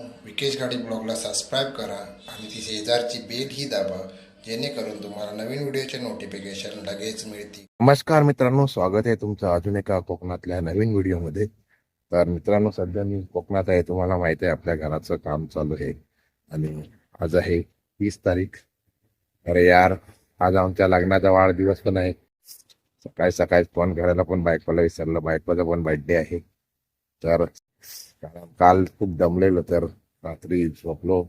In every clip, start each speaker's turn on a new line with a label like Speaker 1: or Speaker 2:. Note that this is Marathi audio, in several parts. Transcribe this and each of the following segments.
Speaker 1: विकेश गाडी ब्लॉगला सबस्क्राईब करा आणि ती शेजारची बेलही दाबा जेणेकरून तुम्हाला नवीन व्हिडिओचे नोटिफिकेशन लगेच मिळतील.
Speaker 2: नमस्कार मित्रांनो स्वागत आहे तुमचं अजून एका कोकणातल्या नवीन व्हिडिओमध्ये. तर मित्रांनो सध्या मी कोकणात आहे तुम्हाला माहिती आहे आपल्या घराचं काम चालू आहे. आणि आज आहे तीस तारीख. अरे यार आज आमच्या लग्नाचा वाढदिवस पण आहे. सकाळी सकाळी फोन करायला पण बायकोला विसरलं. बायकोचा पण बर्थडे आहे. तर कारण काल खूप दमलेलो तर रात्री झोपलो.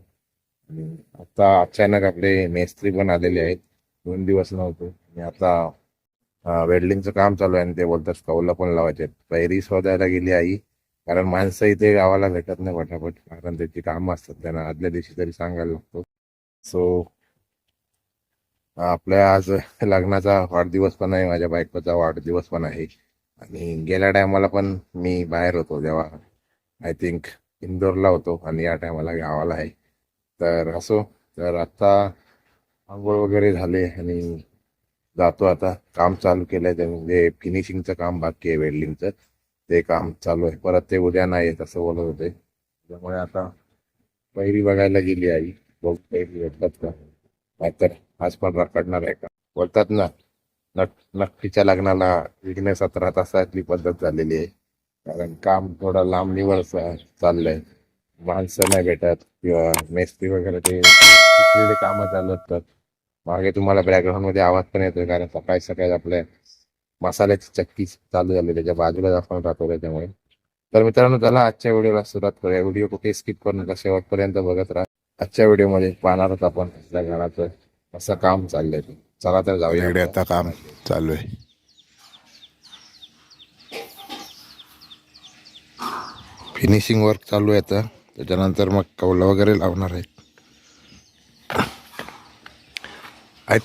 Speaker 2: आणि आता अचानक आपले मेस्त्री पण आलेले आहेत. दोन दिवस नव्हते. आणि आता वेल्डिंगचं काम चालू आहे आणि ते बोलतात कौला पण लावायचे पैरी शोधायला गेली आई. कारण माणसं इथे गावाला भेटत नाही पटापट. कारण त्याची कामं असतात. त्यांना आदल्या दिवशी तरी सांगायला लागतो. सो आपल्या आज लग्नाचा वाढदिवस पण आहे. माझ्या बायकोचा वाढदिवस पण आहे. आणि गेल्या टायमाला पण मी बाहेर होतो. जेव्हा आय थिंक इंदोरला होतो आणि या टायमाला गावाला आहे. तर असो तर आता आंघोळ वगैरे झाले आणि जातो आता. काम चालू केलं आहे म्हणजे फिनिशिंगचं काम बाकी आहे वेल्डिंगचं ते काम चालू आहे. परत ते उद्या नाही येत असं बोलत होते. त्यामुळे आता पहिरी बघायला गेली आई. बघ पहिरी भेटतात का? नाहीतर आज पण रखडणार आहे का? बोलतात ना नक नक्कीच्या लग्नाला विघ्न सतरा तासातली पद्धत झालेली आहे. कारण काम थोडं लांब निवड चाललंय. माणसं नाही भेटत किंवा मेस्त्री वगैरे ते तिथले कामं चालू असतात. मागे तुम्हाला बॅकग्राऊंडमध्ये आवाज पण येतोय कारण सकाळी सकाळी आपल्या मसाल्याची चक्की चालू झाली त्याच्या बाजूला आपण राहतो त्याच्यामुळे. तर मित्रांनो चला आजच्या व्हिडिओला सुरुवात करूया. व्हिडिओ कुठे स्किप करू नका शेवटपर्यंत बघत राहा. आजच्या व्हिडिओमध्ये पाहणार आपण आपल्या घराचं असं काम चाललंय. चला तर जाऊया.
Speaker 3: इकडे आता काम चालू आहे.
Speaker 2: फिनिशिंग वर्क चालू आहे आता. त्याच्यानंतर मग कौलं वगैरे लावणार आहेत.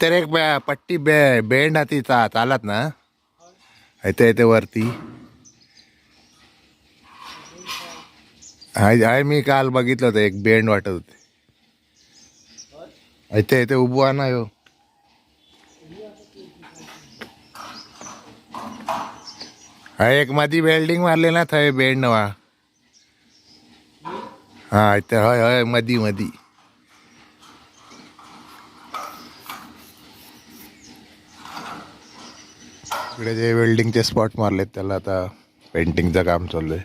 Speaker 2: तर एक बॅ पट्टी बे बेंड ती चा चालत ना? इथे येते वरती. आहे आहे मी काल बघितलं होतं एक बेंड वाटत होते. इथे येते उभं ना हो एक मधी वेल्डिंग मारले ना थंय बेंड वा. हा इथे हय हय मधी मधी. इकडे जे वेल्डिंगचे स्पॉट मारलेत त्याला आता पेंटिंगचं काम चालू आहे.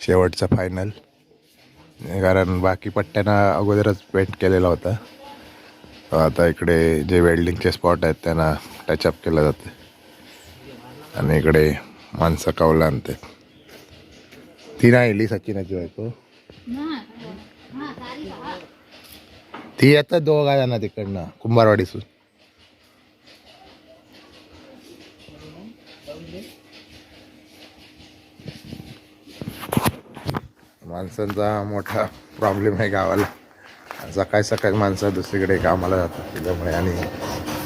Speaker 2: शेवटचं फायनल कारण बाकी पट्ट्यांना अगोदरच पेंट केलेला होता. आता इकडे जे वेल्डिंगचे स्पॉट आहेत त्यांना टचअप केलं जातं. आणि इकडे माणसं कावला आणते ती नाही इली सचिनाची बायको. ती येतात दोघा जण तिकडनं कुंभारवाडीसून माणसांचा मोठा प्रॉब्लेम आहे गावाला. सकाळी सकाळी माणसं दुसरीकडे कामाला जातात त्याच्यामुळे आणि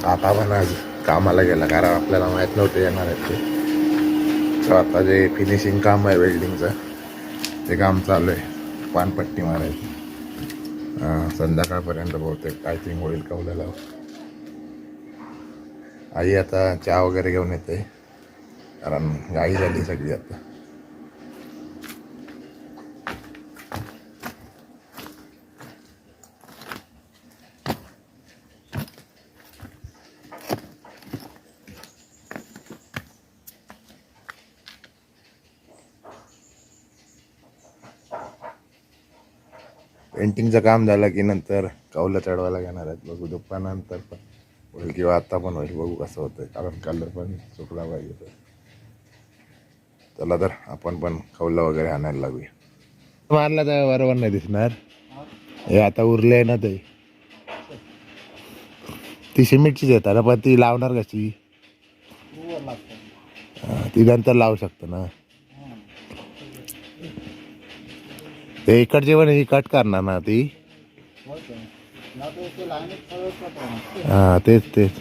Speaker 2: आता पण आज कामाला गेला कारण आपल्याला माहीत नव्हते येणार आहेत ते. तर आता जे फिनिशिंग काम आहे वेल्डिंगचं ते काम चालू आहे. पानपट्टी मारायची. संध्याकाळपर्यंत बहुतेक आय थिंक होईल कवल्याला आई आता चहा वगैरे घेऊन येते. कारण गाई झाली सगळी आता. पेंटिंगचं काम झालं की नंतर कौलं चढवायला घेणार आहेत. बघू दुपारनंतर पण होईल किंवा आता पण होईल. बघू कसं होतंय. कारण कलर पण सुकला पाहिजे तर. चला तर आपण पण कौलं वगैरे आणायला लागूया. मारला तर बरोबर नाही दिसणार. हे आता उरले ना ते. ती सिमेंटचीच येतात ना पण ती लावणार कशी? ती नंतर लावू शकतो ना. ते इकडचे पण ही कट करणार ना ती. हा तेच तेच.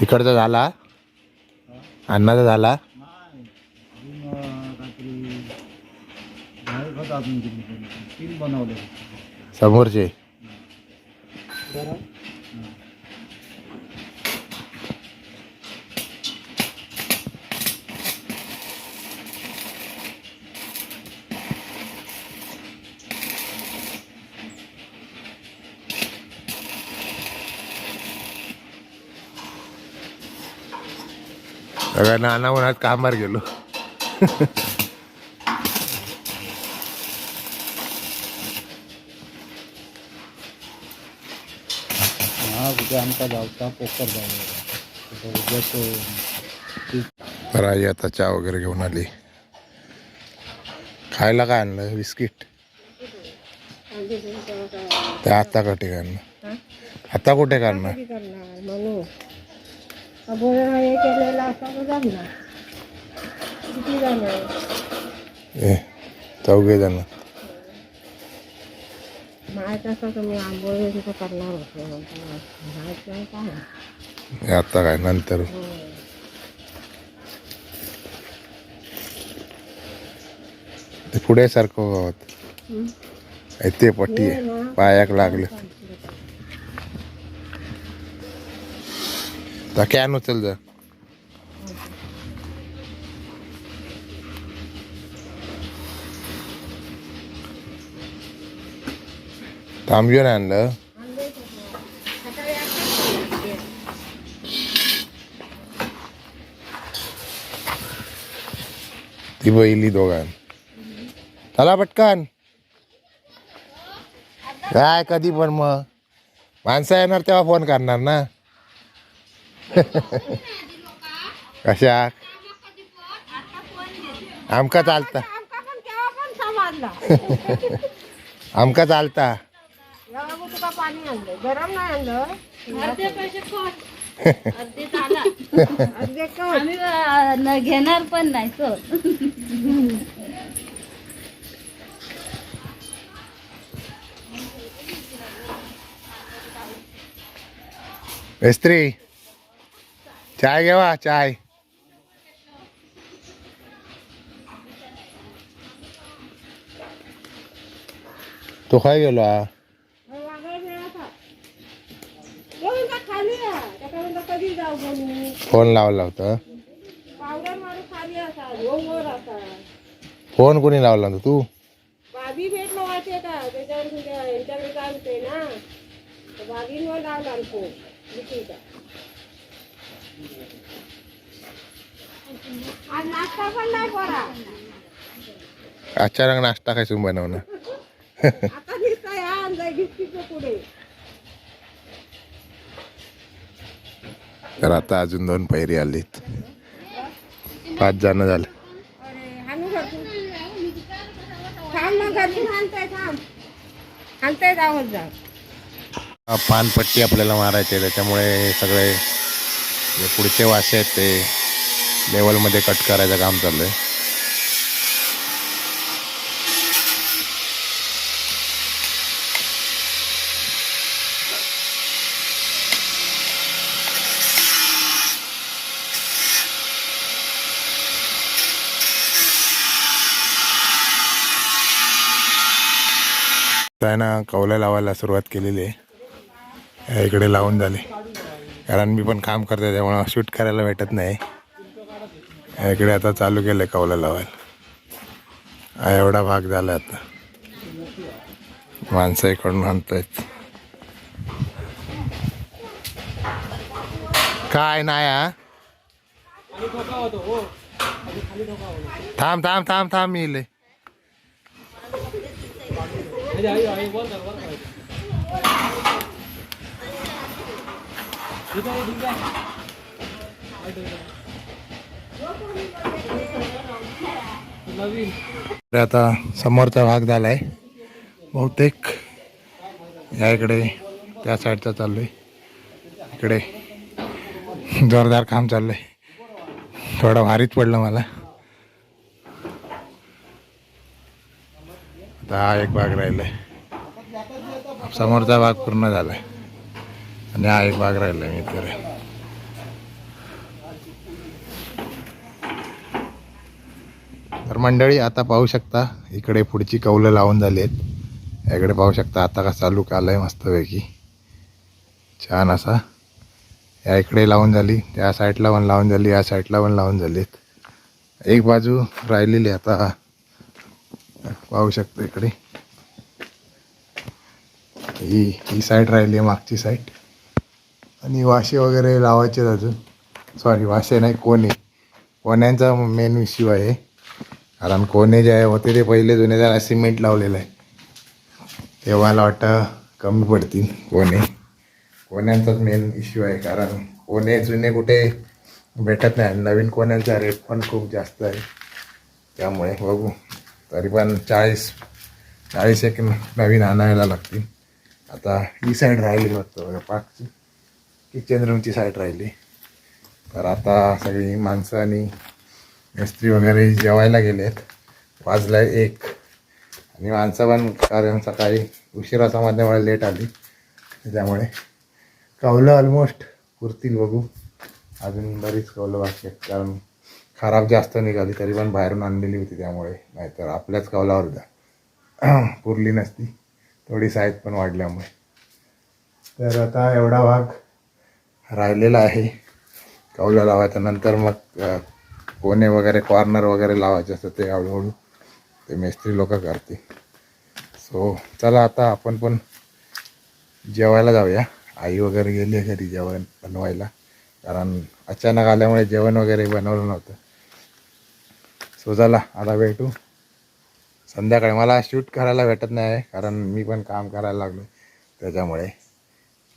Speaker 2: तिकडचा झाला? अन्नाचा झाला?
Speaker 4: तीन बनवले.
Speaker 2: समोरचे. सगळ्यांना नाना कामार गेलो.
Speaker 3: हा आमचा गावचा पोकर जाऊ
Speaker 2: आई आता चहा वगैरे घेऊन आली. खायला काय आणलं बिस्किट? ते आता कुठे काढणं आता कुठे काढणार
Speaker 4: चौघे जाणार म्हणून अभोया हे केलेला असा तो जमणार किती जाणार
Speaker 2: ए चौघे जण
Speaker 4: माहीत असं तुम्ही आंबोळी तिथं करणार होते माहीत नाही काय
Speaker 2: हे आता काय नंतर. ते पुढे सारखं गावात ए, ते पट्टी आहे. पायाक लागले. तर कॅन उचल जा तांबून आणलं ती बैली दोघां चला पटकन काय कधी पण मग माणसं येणार तेव्हा फोन करणार ना कशा आमका चालता
Speaker 4: आमका
Speaker 2: चालता
Speaker 4: तुका पाणी आणलं गरम नाही आणलं?
Speaker 5: अर्धे पैसे कोण? अर्धे चाला
Speaker 4: अर्धे कप.
Speaker 5: आम्ही अ, न- घेणार पण नाही so.
Speaker 2: मिस्त्री चाय घेवा चाय. तो काय गेलो हा
Speaker 4: वागळ मिळाला. तो म्हणतो खाली या त्याका म्हणतो कधी जाऊ म्हणून
Speaker 2: फोन लावला होता. फोन कोणी लावला होता तू?
Speaker 4: भाभी भेटलो माहितीये का त्याच्यावर तुझ्या यांच्याकडे काय होते ना तर भाभींवर लावला फोन विकीचा आज नाश्ता पण नाही करा
Speaker 2: अचानक नाश्ता काय तुम्ही बनवणार
Speaker 4: आता दिसता या आणलाय गिफ्टीचं पुढे
Speaker 2: तर आता अजून दोन पैरी आलीत. पाच जण झाले. पानपट्टी आपल्याला मारायची त्याच्यामुळे सगळे जे पुढचे वासे आहेत ते लेवलमध्ये कट करायचं काम चालू आहे आहे ना कौला लावायला सुरुवात केलेली आहे. या इकडे लावून झाले. कारण मी पण काम करते त्यामुळं शूट करायला भेटत नाही. या इकडे आता चालू केलं आहे कौला लावायला एवढा भाग झाला आता. माणसं इकडून आणतायत. काय नाही हा? थांब थांब थांब थांब मी इले. आता समोरचा भाग झालाय. बहुतेक या इकडे त्या साईडचा चाललो आहे इकडे जोरदार काम चाललंय. थोडं भारीच पडलं मला. आता हा एक भाग राहिला. आहे समोरचा भाग पूर्ण झालाय आणि हा एक भाग राहिलाय मी तर तर मंडळी आता पाहू शकता इकडे पुढची कौलं लावून झाली आहेत. इकडे पाहू शकता आता का चालू आलंय मस्तपैकी. छान असा. या इकडे लावून झाली त्या साईडला पण लावून झाली या साईडला पण लावून झालीत एक बाजू राहिलेली आता. पाहू शकतो इकडे. ही ही साईड राहिली आहे मागची साईड आणि वाशे वगैरे लावायचे अजून. सॉरी वाशे नाही कोणे. कोण्यांचा मेन इश्यू आहे. कारण कोणे जे आहे होते ते पहिले जुने जरा सिमेंट लावलेलं आहे. तेव्हा मला वाटतं कमी पडतील कोणे. कोण्यांचाच मेन इश्यू आहे कारण कोणे जुने कुठे भेटत नाही. नवीन कोण्यांचा रेट पण खूप जास्त आहे. त्यामुळे बघू. तरी पण चाळीस चाळीस एक नवीन आणायला लागतील. आता ही साईड राहिली फक्त बघा पाकची. किचन रूमची साईड राहिली. तर आता सगळी माणसं आणि मिस्त्री वगैरे जेवायला गेले आहेत वाजलाय एक. आणि माणसं पण कारण सकाळी उशिरा समजण्यामुळे लेट आली. त्यामुळे कवलं ऑलमोस्ट पुरतील बघू. अजून बरीच कवलं बाकी आहेत. कारण खराब जास्त निघाली तरी पण बाहेरून आणलेली होती त्यामुळे. नाहीतर आपल्याच कौलावर जा पुरली नसती. थोडी साईज पण वाढल्यामुळे. तर आता एवढा भाग राहिलेला आहे. कौला लावायचा नंतर मग कोने कोणे वगैरे कॉर्नर वगैरे लावायचे असतं ते हळूहळू. ते मिस्त्री लोक करते सो चला आता आपण पण जेवायला जाऊया. आई वगैरे गेली आहे घरी जेवण बनवायला. कारण अचानक आल्यामुळे जेवण वगैरे बनवलं नव्हतं. सो चला आता भेटू. संध्याकाळी मला शूट करायला भेटत नाही आहे कारण मी पण काम करायला लागलो त्याच्यामुळे.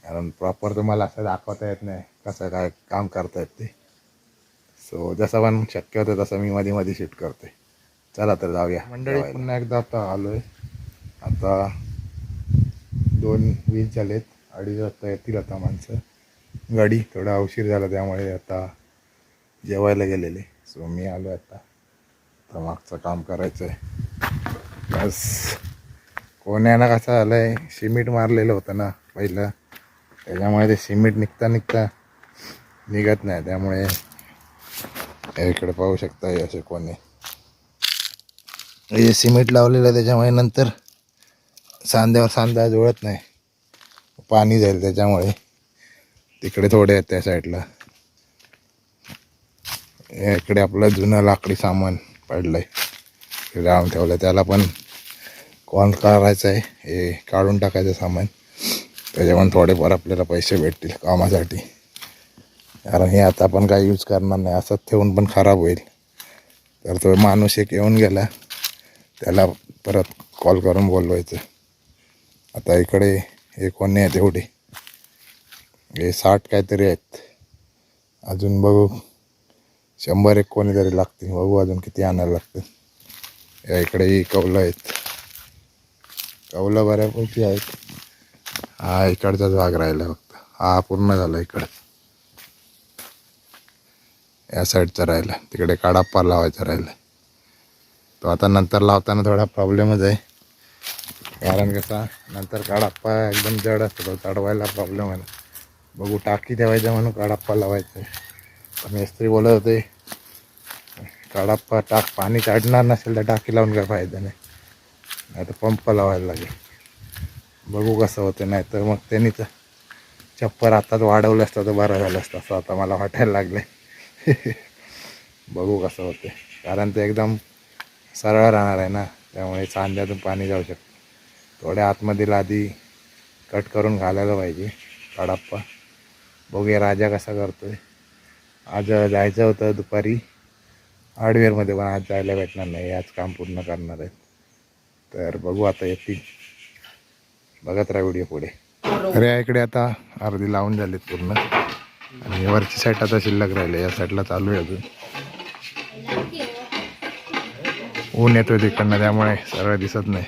Speaker 2: कारण प्रॉपर तुम्हाला असं दाखवता येत नाही कसं काय काम करता येत ते. सो जसं पण शक्य होतं तसं मी मध्ये मध्ये शूट करते चला तर जाऊया. मंडळी पुन्हा एकदा आता आलो आहे आता दोन वीस झालेत अडीच वाजता येतील आता माणसं. गाडी थोडा उशीर झाला त्यामुळे आता जेवायला गेलेले. सो मी आलो आता. आता मागचं काम करायचं आहे बस. कोण्यानं कसं आलं आहे सिमेंट मारलेलं होतं ना पहिलं. त्याच्यामुळे ते सिमेंट निघता निघता निघत नाही. त्यामुळे इकडे पाहू शकता हे असे कोणी. हे सिमेंट लावलेलं आहे त्याच्यामुळे नंतर सांध्यावर सांधा जुळत नाही. पाणी जाईल त्याच्यामुळे. तिकडे थोडे आहेत त्या साईडला इकडे आपलं जुनं लाकडी सामान. पडलं आहे लावून ठेवलं त्याला पण कॉल करायचं आहे. हे काढून टाकायचं सामान. त्याचे पण थोडेफार आपल्याला पैसे भेटतील कामासाठी. कारण हे आता आपण काही यूज करणार नाही. असंच ठेवून पण खराब होईल. तर तो माणूस एक येऊन गेला. त्याला परत कॉल करून बोलवायचं. आता इकडे हे कोणी आहेत एवढे? हे साठ काहीतरी आहेत. अजून बघू. शंभर एक कोणी तरी लागते बघू अजून किती आणायला लागतं या इकडेही कौलं आहेत. कौलं बऱ्यापैकी आहेत. हा इकडचाच भाग राहिला फक्त. हा पूर्ण झाला इकडं. या साईडचा राहिला. तिकडे काडाप्पा लावायचा राहिला. तो आता नंतर लावताना थोडा प्रॉब्लेमच आहे. कारण कसा नंतर काडाप्पा एकदम जड असतो. तो चढवायला प्रॉब्लेम आहे. बघू टाकी ठेवायचं म्हणून काडाप्पा लावायचा आहे. मिस्त्री बोलत होते कडाप्पा टाक पाणी काढणार नसेल तर टाकी लावून काय फायदा नाही नाही तर पंप लावायला लागेल. बघू कसं होतं नाही तर मग त्यांनीच चप्पर आताच वाढवलं असतं तर बरं झालं असतं असं आता मला वाटायला लागलं बघू कसं होते कारण ते एकदम सरळ राहणार आहे ना त्यामुळे सांध्यातून पाणी जाऊ शकतं. थोड्या आतमधील आधी कट करून घालायला पाहिजे कडाप्पा बघूया राजा कसा करतोय. आज जायचं होतं दुपारी. हार्डवेअरमध्ये पण आज जायला भेटणार नाही आज काम पूर्ण करणार आहेत. तर बघू आता येतील. बघत राहा व्हिडिओ पुढे. अरे इकडे आता अर्धी लावून झालेत पूर्ण. आणि वरची साईड आता शिल्लक राहिले या साईडला चालू आहे अजून. ऊन येतोय तिकडनं त्यामुळे सरळ दिसत नाही.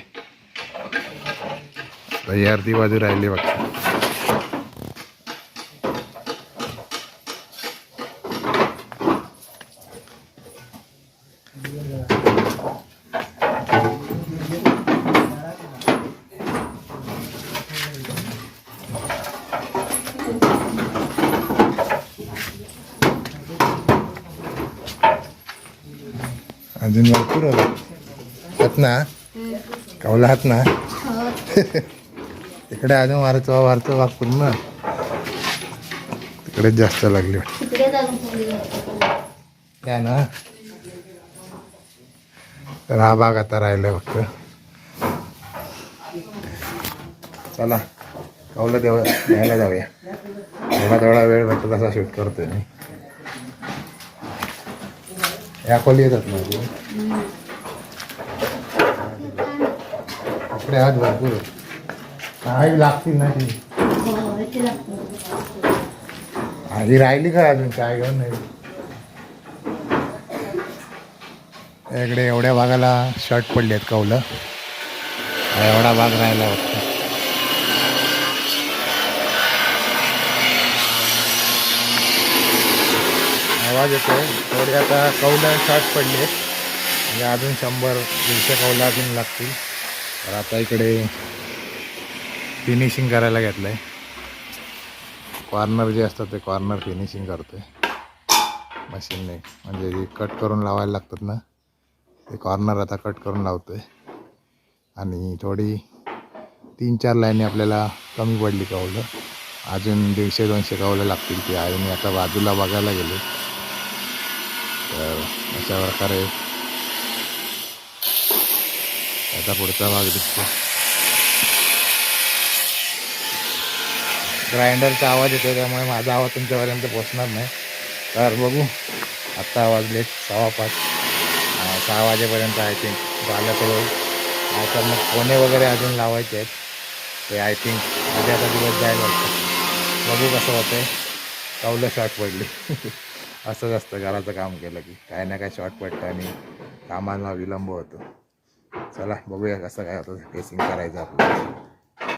Speaker 2: ही अर्धी बाजू राहिली बघ. अजून भरपूर हात ना? कवला हात ना? तिकडे अजून वारचो वारचो वाग पूर्ण. इकडेच जास्त लागली त्या ना? तर हा भाग आता राहिला फक्त. चला कौलं देव घ्यायला जाऊया. थोडा थोडा वेळ भेटतो तसा शूट करतोय मी. या खोली येतात माझी कपडे आज भरपूर काही लागतील ना ती. आधी राहिली का अजून काय घेऊन नाही? इकडे एवढ्या भागाला शर्ट पडले आहेत कौलं एवढा भाग राहिला वाटतं. आवाज येतो थोडी आता कौलं शॉर्ट पडले. आहेत म्हणजे अजून शंभर दीडशे कौलं अजून लागतील. तर आता इकडे फिनिशिंग करायला घेतलं आहे कॉर्नर जे असतात ते कॉर्नर फिनिशिंग करतोय. मशीनने म्हणजे जे कट करून लावायला लागतात ना ते कॉर्नर आता कट करून लावतोय. आणि थोडी तीन चार लाईनी आपल्याला कमी पडली कवलं अजून दीडशे दोनशे कवलं लागतील ती. आहे मी आता बाजूला बघायला गेलो. तर अशा प्रकारे त्याचा पुढचा भाग दिसतो ग्राइंडरचा आवाज येतो त्यामुळे माझा आवाज तुमच्यापर्यंत पोचणार नाही तर बघू आत्ता वाजले सव्वा पाच सहा वाजेपर्यंत आय थिंक झालं तर आता मग कोणे वगैरे अजून लावायचे आहेत ते आय थिंक उद्याचा दिवस जायला वाटतं बघू कसं होतं कवलं शॉर्ट पडली असंच असतं घराचं काम केलं की काय ना काय शॉर्ट पडतं आणि कामाला विलंब होतो. चला बघूया कसं काय होतं फेसिंग करायचं आपलं.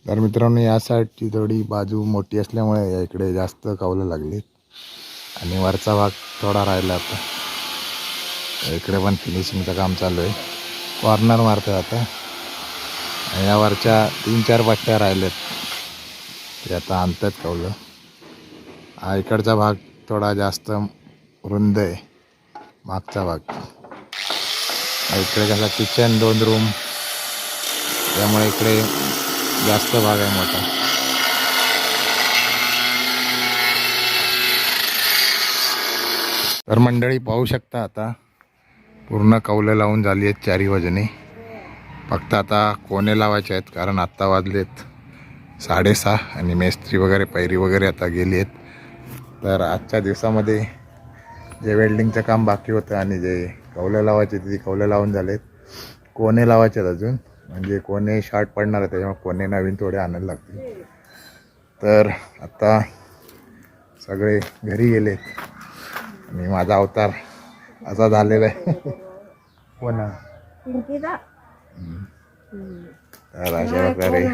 Speaker 2: तर मित्रांनो या साईडची थोडी बाजू मोठी असल्यामुळे या इकडे जास्त कौलं लागली आणि वरचा भाग थोडा राहिला आता. इकडे पण फिनिशिंगचं काम चालू आहे. कॉर्नर मारतो आता. आणि या वरच्या तीन चार पट्ट्या राहिल्यात. ते आता आणतात कौलं. हा इकडचा भाग थोडा जास्त रुंद आहे मागचा भाग इकडे कसं किचन दोन रूम त्यामुळे इकडे जास्त भाग आहे मोठा तर मंडळी पाहू शकता आता पूर्ण कौलं लावून झाली आहेत चारी वाजने. फक्त आता कोणे लावायचे आहेत कारण आत्ता वाजलेत साडेसहा आणि मेस्त्री वगैरे पैरी वगैरे आता गेली आहेत. तर आजच्या दिवसामध्ये जे वेल्डिंगचं काम बाकी होतं आणि जे कौलं लावायचे ते कौलं लावून झालेत. कोणे लावायचे आहेत अजून? म्हणजे कोणे शॉर्ट पडणार आहे त्याच्यामुळे कोणे नवीन थोडे आणायला लागतील. तर आता सगळे घरी गेलेत. आणि माझा अवतार असा झालेला आहे. हो ना
Speaker 4: पिंकीचा
Speaker 2: तर अशा प्रकारे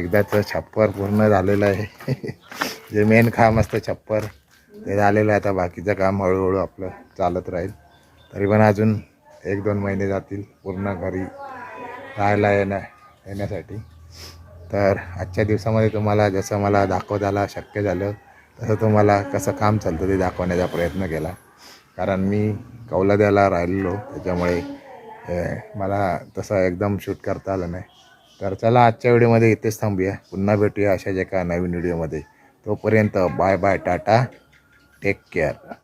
Speaker 2: एकदाचं छप्पर पूर्ण झालेलं आहे. जे मेन काम असतं छप्पर. ते झालेलं आहे आता बाकीचं काम हळूहळू आपलं चालत राहील. तरी पण अजून एक दोन महिने जातील पूर्ण घरी राहायला येण्या येण्यासाठी. तर आजच्या दिवसामध्ये तुम्हाला जसं मला दाखवत आला शक्य झालं तसं तुम्हाला कसं काम चालतं ते दाखवण्याचा प्रयत्न केला. कारण मी कौलाद्याला राहिलेलो त्याच्यामुळे मला तसं एकदम शूट करता आलं नाही. तर चला आजच्या व्हिडिओमध्ये इथेच थांबूया. पुन्हा भेटूया अशाच एका नवीन व्हिडिओमध्ये. तोपर्यंत bye bye tata. Take care